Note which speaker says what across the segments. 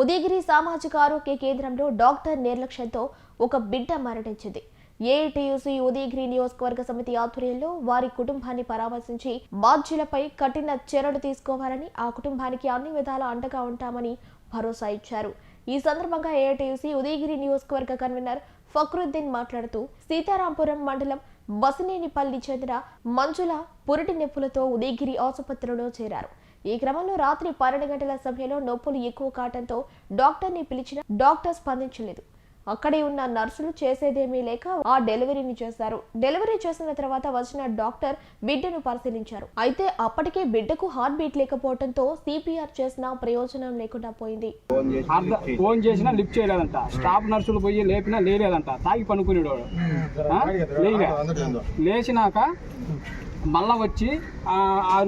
Speaker 1: ఉదయగిరి సామాజిక ఆరోగ్య కేంద్రంలో డాక్టర్ నిర్లక్ష్యంతో ఒక బిడ్డ మరణించింది. ఏఐటియుసి ఉదయగిరి నియోజకవర్గ సమితి ఆధ్వర్యంలో వారి కుటుంబాన్ని పరామర్శించి బాధ్యులపై కఠిన చర్యలు తీసుకోవాలని ఆ కుటుంబానికి అన్ని విధాల అండగా ఉంటామని భరోసా ఇచ్చారు. ఈ సందర్భంగా ఏఐటియుసి ఉదయగిరి నియోజకవర్గ కన్వీనర్ ఫక్రుద్దీన్ మాట్లాడుతూ సీతారాంపురం మండలం బసినేనిపల్లి చెందిన మంజుల పురిటి నొప్పులతో ఉదయగిరి ఆసుపత్రిలో చేరారు. ఈ క్రమంలో రాత్రి పన్నెండు గంటల సమయంలో నొప్పులు ఎక్కువ కావడంతో డాక్టర్ని పిలిచిన డాక్టర్ స్పందించలేదు. అక్కడే ఉన్న నర్సులు చేసేదేమీ లేక ఆ డెలివరీని చేశారు. డెలివరీ చేసిన తర్వాత వచ్చిన డాక్టర్ బిడ్డను పరిశీలించారు. అయితే అప్పటికే బిడ్డకు హార్ట్ బీట్ లేకపోవడంతో సిపిఆర్ చేసిన ప్రయోజనం లేకుండా పోయింది.
Speaker 2: ఫోన్ చేసినా లిఫ్ట్ చేయలేదంట. స్టాఫ్ నర్సులు పోయి లేపినా లేలేదంట. తాగి పనుకునేవాడు. లేచినాక మళ్ళా వచ్చి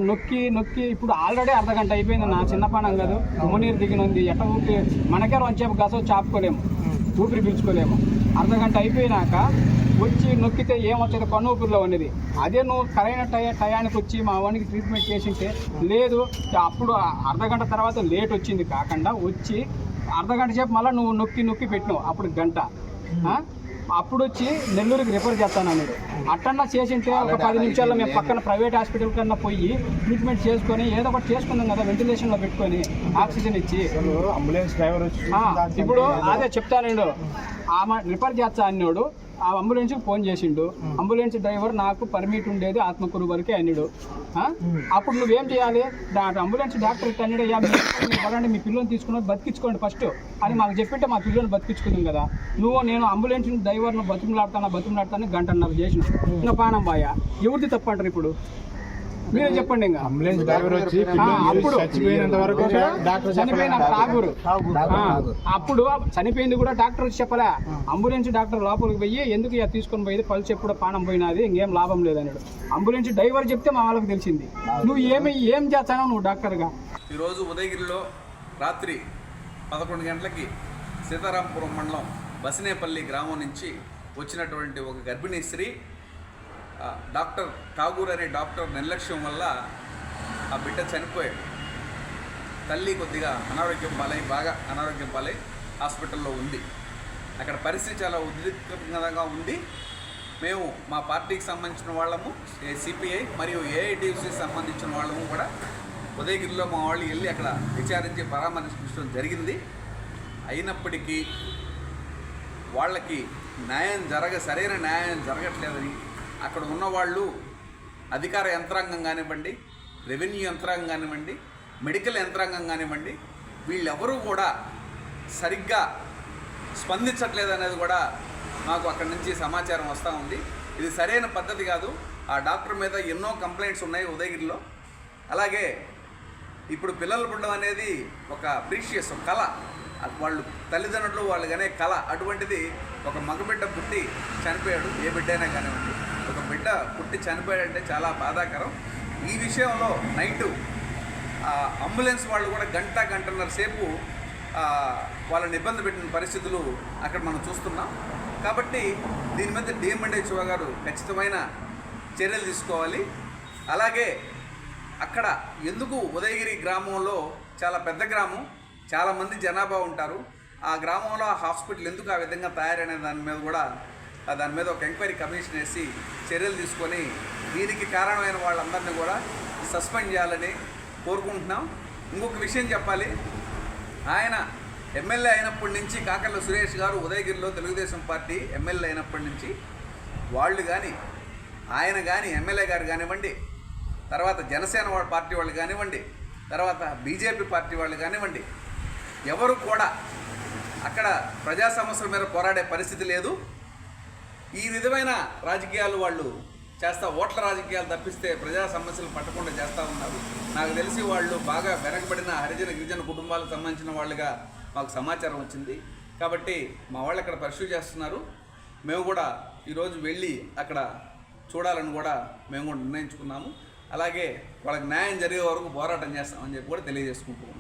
Speaker 2: నొక్కి నొక్కి ఇప్పుడు ఆల్రెడీ అర్ధ గంట అయిపోయింది నా చిన్న పానం కాదు. ఉమ్మనీరు దిగినుంది ఎట్ట ఊపి మనకే వంచేపు గస చాపుకోలేము. ఊపిరి పీల్చుకోలేము. అర్ధ గంట అయిపోయినాక వచ్చి నొక్కితే ఏమొచ్చేది? కన్ను ఊపిరిలో ఉన్నది. అదే నువ్వు సరైన టయ టయానికి వచ్చి మా వానికి ట్రీట్మెంట్ చేసింటే లేదు. అప్పుడు అర్ధ గంట తర్వాత లేట్ వచ్చింది కాకుండా వచ్చి అర్ధ గంట సేపు మళ్ళీ నువ్వు నొక్కి నొక్కి పెట్టినావు. అప్పుడు గంట? అప్పుడు వచ్చి నెల్లూరుకి రిఫర్ చేస్తాను అన్నాడు. అట్టన్నా చేసింటే ఒక పది నిమిషాల్లో మేము పక్కన ప్రైవేట్ హాస్పిటల్ కన్నా పోయి ట్రీట్మెంట్ చేసుకొని ఏదో ఒకటి చేసుకుందాం కదా వెంటిలేషన్లో పెట్టుకొని ఆక్సిజన్ ఇచ్చి.
Speaker 3: అంబులెన్స్ డ్రైవర్
Speaker 2: ఇప్పుడు అదే చెప్తానండు ఆమె రిఫర్ చేస్తా అన్నాడు. ఆ అంబులెన్స్కి ఫోన్ చేసిండు. అంబులెన్స్ డ్రైవర్ నాకు పర్మిట్ ఉండేది ఆత్మకూరు వరకే అన్నాడు? అప్పుడు నువ్వేం చేయాలి? అంబులెన్స్ డాక్టర్ ఇట్లా అన్నాడు "అయ్యా, మీరు పడండి మీ పిల్లల్ని తీసుకుని బతికించుకోండి ఫస్ట్. అని మాకు చెప్పింటే మా పిల్లల్ని బతికించుకుందాం కదా. నువ్వు నేను అంబులెన్స్ డ్రైవర్ను బతుకులాడుతానా బతుకులాడుతాను గంటన్నర చేసిన. ఇంకా పానం బాయ ఎవరిది తప్పంటారు ఇప్పుడు? మీరే చెప్పండి ఇంకా.
Speaker 3: అంబులెన్స్ డ్రైవర్ వచ్చి
Speaker 2: అప్పుడు
Speaker 3: చచ్చిపోయినంత వరకు డాక్టర్
Speaker 2: చనిపోయిన ఠాగూర్. ఆ, అప్పుడు చనిపోయింది కూడా డాక్టర్ వచ్చి చెప్పలే. అంబులెన్స్ డాక్టర్ లోపలికి పోయి ఎందుకు ఇక తీసుకొని పోయేది? పల్స్ ఎప్పుడు పానం పోయినది? ఇంకేం లాభం లేదన్నాడు. అంబులెన్స్ డ్రైవర్ చెప్తే మా వాళ్ళకి తెలిసింది. నువ్వు ఏమి ఏం చేస్తానో నువ్వు డాక్టర్గా.
Speaker 4: ఈరోజు ఉదయగిరిలో రాత్రి పదకొండు గంటలకి సీతారాంపురం మండలం బసినేపల్లి గ్రామం నుంచి వచ్చినటువంటి ఒక గర్భిణీ స్త్రీ డాక్టర్ ఠాగూర్ అనే డాక్టర్ నిర్లక్ష్యం వల్ల ఆ బిడ్డ చనిపోయాడు. తల్లి కొద్దిగా అనారోగ్యం పాలై బాగా అనారోగ్యం పాలై హాస్పిటల్లో ఉంది. అక్కడ పరిస్థితి చాలా ఉద్రిక్తంగా ఉంది. మేము మా పార్టీకి సంబంధించిన వాళ్ళము సిపిఐ మరియు ఏఐటీసీకి సంబంధించిన వాళ్ళము కూడా ఉదయగిరిలో మా వాళ్ళు వెళ్ళి అక్కడ విచారించి పరామర్శించడం జరిగింది. అయినప్పటికీ వాళ్ళకి న్యాయం జరగ సరైన న్యాయం జరగట్లేదని అక్కడ ఉన్న వాళ్ళు అధికార యంత్రాంగం కానివ్వండి రెవెన్యూ యంత్రాంగం కానివ్వండి మెడికల్ యంత్రాంగం కానివ్వండి వీళ్ళెవరూ కూడా సరిగ్గా స్పందించట్లేదు అనేది కూడా మాకు అక్కడి నుంచి సమాచారం వస్తూ ఉంది. ఇది సరైన పద్ధతి కాదు. ఆ డాక్టర్ మీద ఎన్నో కంప్లైంట్స్ ఉన్నాయి ఉదయగిరిలో. అలాగే ఇప్పుడు పిల్లలు పుట్టడం అనేది ఒక ప్రీషియస్ ఒక కళ. వాళ్ళు తల్లిదండ్రులు వాళ్ళు కానీ కళ. అటువంటిది ఒక మగబిడ్డ పుట్టి చనిపోయాడు ఏ బిడ్డ అయినా కానివ్వండి. బిడ్డ పుట్టి చనిపోయాడంటే చాలా బాధాకరం. ఈ విషయంలో నైటు అంబులెన్స్ వాళ్ళు కూడా గంట గంటన్నర సేపు వాళ్ళని ఇబ్బంది పెట్టిన పరిస్థితులు అక్కడ మనం చూస్తున్నాం. కాబట్టి దీని మీద డిఎంఎండ్హెచ్ఓ గారు ఖచ్చితమైన చర్యలు తీసుకోవాలి. అలాగే అక్కడ ఎందుకు ఉదయగిరి గ్రామంలో చాలా పెద్ద గ్రామం చాలామంది జనాభా ఉంటారు. ఆ గ్రామంలో ఆ హాస్పిటల్ ఎందుకు ఆ విధంగా తయారైన దాని మీద కూడా దాని మీద ఒక ఎంక్వైరీ కమిషన్ వేసి చర్యలు తీసుకొని దీనికి కారణమైన వాళ్ళందరినీ కూడా సస్పెండ్ చేయాలని కోరుకుంటున్నాం. ఇంకొక విషయం చెప్పాలి. ఆయన ఎమ్మెల్యే అయినప్పటి నుంచి కాకర్ల సురేష్ గారు ఉదయగిరిలో తెలుగుదేశం పార్టీ ఎమ్మెల్యే అయినప్పటి నుంచి వాళ్ళు కానీ ఆయన కానీ ఎమ్మెల్యే గారు కానివ్వండి తర్వాత జనసేన వాళ్ళ పార్టీ వాళ్ళు కానివ్వండి తర్వాత బీజేపీ పార్టీ వాళ్ళు కానివ్వండి ఎవరు కూడా అక్కడ ప్రజా సమస్యల మీద పోరాడే పరిస్థితి లేదు. ఈ విధమైన రాజకీయాలు వాళ్ళు చేస్తా ఓట్ల రాజకీయాలు తప్పిస్తే ప్రజా సమస్యలు పట్టకుండా చేస్తూ ఉన్నారు. నాకు తెలిసి వాళ్ళు బాగా వెనకబడిన హరిజన గిరిజన కుటుంబాలకు సంబంధించిన వాళ్ళుగా మాకు సమాచారం వచ్చింది. కాబట్టి మా వాళ్ళు అక్కడ పరిశీలి చేస్తున్నారు. మేము కూడా ఈరోజు వెళ్ళి అక్కడ చూడాలని కూడా మేము కూడా నిర్ణయించుకున్నాము. అలాగే వాళ్ళకి న్యాయం జరిగే వరకు పోరాటం చేస్తామని చెప్పి కూడా తెలియజేసుకుంటున్నాం.